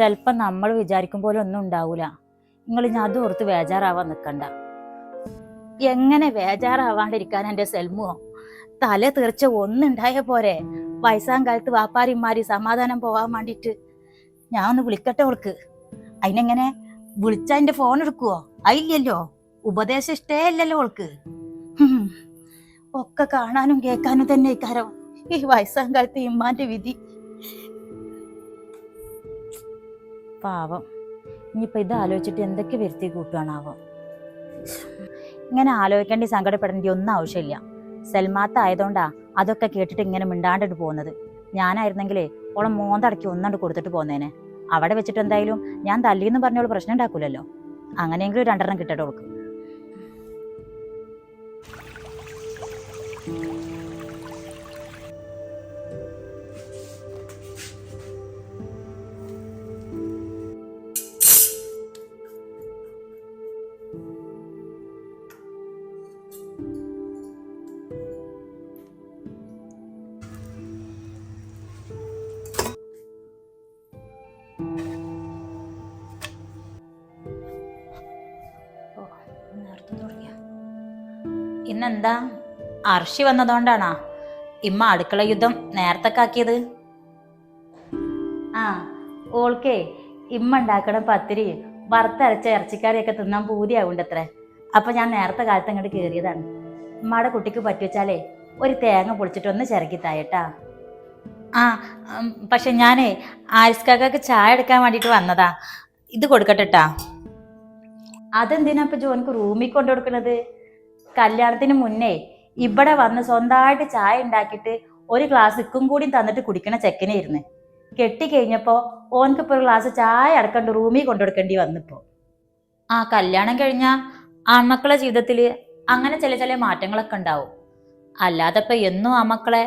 ചിലപ്പോൾ നമ്മൾ വിചാരിക്കും പോലെ ഒന്നും ഉണ്ടാവൂല. നിങ്ങൾ ഞാൻ അത് ഓർത്ത് വേജാറാവാൻ നിൽക്കണ്ട എങ്ങനെ വേജാറാവാണ്ടിരിക്കാൻ എന്റെ സെൽമോ? തല തീർച്ച ഒന്നുണ്ടായ പോരെ. വയസ്സാം കാലത്ത് വാപ്പാരിമാരി സമാധാനം പോവാൻ വേണ്ടിയിട്ട്. ഞാൻ ഒന്ന് വിളിക്കട്ടെ അവൾക്ക് അതിനെങ്ങനെ വിളിച്ചാ എന്റെ ഫോൺ എടുക്കുവോ? അതില്ലല്ലോ ഉപദേശം ഇഷ്ടേ അല്ലല്ലോ അവൾക്ക്. ഒക്കെ കാണാനും കേൾക്കാനും തന്നെ ഇക്കാരം ഈ വയസ്സാം കാലത്ത് ഇമ്മാന്റെ വിധി. പാവം. ഇനിയിപ്പോൾ ഇത് ആലോചിച്ചിട്ട് എന്തൊക്കെ വരുത്തി കൂട്ടുകയാണാവോ ഇങ്ങനെ ആലോചിക്കേണ്ടി സങ്കടപ്പെടേണ്ടി ഒന്നും ആവശ്യമില്ല. സൽമാത്ത ആയതുകൊണ്ടാ അതൊക്കെ കേട്ടിട്ട് ഇങ്ങനെ മിണ്ടാണ്ടിട്ട് പോകുന്നത്. ഞാനായിരുന്നെങ്കിലേ ഓളെ മോന്തടക്കി ഒന്നണ്ട് കൊടുത്തിട്ട് പോന്നേനെ. അവിടെ വെച്ചിട്ട് എന്തായാലും ഞാൻ തല്ലിയെന്ന് പറഞ്ഞോളൂ പ്രശ്നം ഉണ്ടാക്കൂലല്ലോ. അങ്ങനെയെങ്കിലും രണ്ടെണ്ണം കിട്ടട്ടെ ഓൾക്ക്. ഇന്നെന്താ അർഷി വന്നതുകൊണ്ടാണാ ഇമ്മ അടുക്കള യുദ്ധം നേരത്തെ ആക്കിയത്? ആ ഓൾക്കേ ഇമ്മ ഉണ്ടാക്കണ പത്തിരി വറുത്തരച്ച ഇറച്ചിക്കറിയൊക്കെ തിന്നാൻ പൂതിയാവുണ്ടത്രേ. അപ്പൊ ഞാൻ നേരത്തെ കാലത്ത് അങ്ങോട്ട് കയറിയതാണ് ഉമ്മയുടെ കുട്ടിക്ക് പറ്റുവെച്ചാലേ ഒരു തേങ്ങ പൊളിച്ചിട്ട് ഒന്ന് ചിറക്കി തായട്ടാ. ആ പക്ഷെ ഞാനേ ആരിസ്കാക്ക് ചായ എടുക്കാൻ വേണ്ടിട്ട് വന്നതാ. ഇത് കൊടുക്കട്ടെട്ടാ. അതെന്തിനാ ഇപ്പൊ ജോൻക്ക് റൂമിൽ കൊണ്ടു കൊടുക്കുന്നത് കല്യാണത്തിന് മുന്നേ ഇവിടെ വന്ന് സ്വന്തമായിട്ട് ചായ ഉണ്ടാക്കിയിട്ട് ഒരു ഗ്ലാസ് ഇക്കും കൂടി തന്നിട്ട് കുടിക്കണ ചെക്കനായിരുന്നു കെട്ടി കെട്ടിക്കഴിഞ്ഞപ്പോ ഓനക്ക് ഇപ്പൊ ഒരു ഗ്ലാസ് ചായ അടക്കണ്ട് റൂമിൽ കൊണ്ടുകൊടുക്കേണ്ടി വന്നിപ്പോ. ആ കല്യാണം കഴിഞ്ഞ ആൺമക്കളെ ജീവിതത്തിൽ അങ്ങനെ ചില ചില മാറ്റങ്ങളൊക്കെ ഉണ്ടാവും. അല്ലാതെ ഇപ്പൊ എന്നും ആ മക്കളെ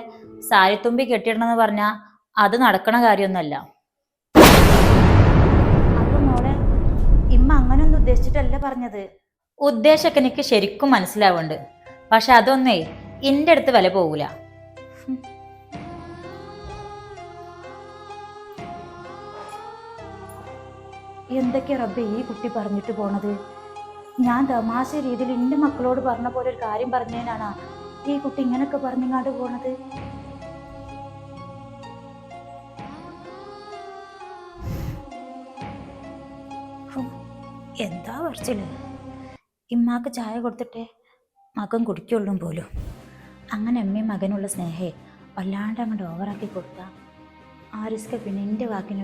സാരിത്തുമ്പി കെട്ടിയിടണമെന്ന് പറഞ്ഞാൽ അത് നടക്കണ കാര്യമൊന്നുമല്ല. അപ്പൊ മോളെ ഇമ്മ അങ്ങനൊന്നും ഉദ്ദേശിച്ചിട്ടല്ല പറഞ്ഞത്. ഉദ്ദേശമൊക്കെ എനിക്ക് ശരിക്കും മനസ്സിലാവുന്നുണ്ട്. പക്ഷെ അതൊന്നേ എന്റെ അടുത്ത് വില പോകൂല എന്തൊക്കെ റബ്ബെ ഈ കുട്ടി പറഞ്ഞിട്ട് പോണത്? ഞാൻ തമാശ രീതിയിൽ എന്റെ മക്കളോട് പറഞ്ഞ പോലെ ഒരു കാര്യം പറഞ്ഞതിനാണ് ഈ കുട്ടി ഇങ്ങനൊക്കെ പറഞ്ഞിങ്ങാണ്ട് പോണത്? എന്താ പറച്ചിൽ? ഇമ്മാക്ക് ചായ കൊടുത്തിട്ടേ മകൻ കുടിക്കുള്ളൂ പോലും. അങ്ങനെ അമ്മയും മകനുള്ള സ്നേഹേ വല്ലാണ്ട് അങ്ങോട്ട് ഓവറാക്കി കൊടുത്താൽ ആരിസ്ക പിന്നെ എന്റെ വാക്കിന്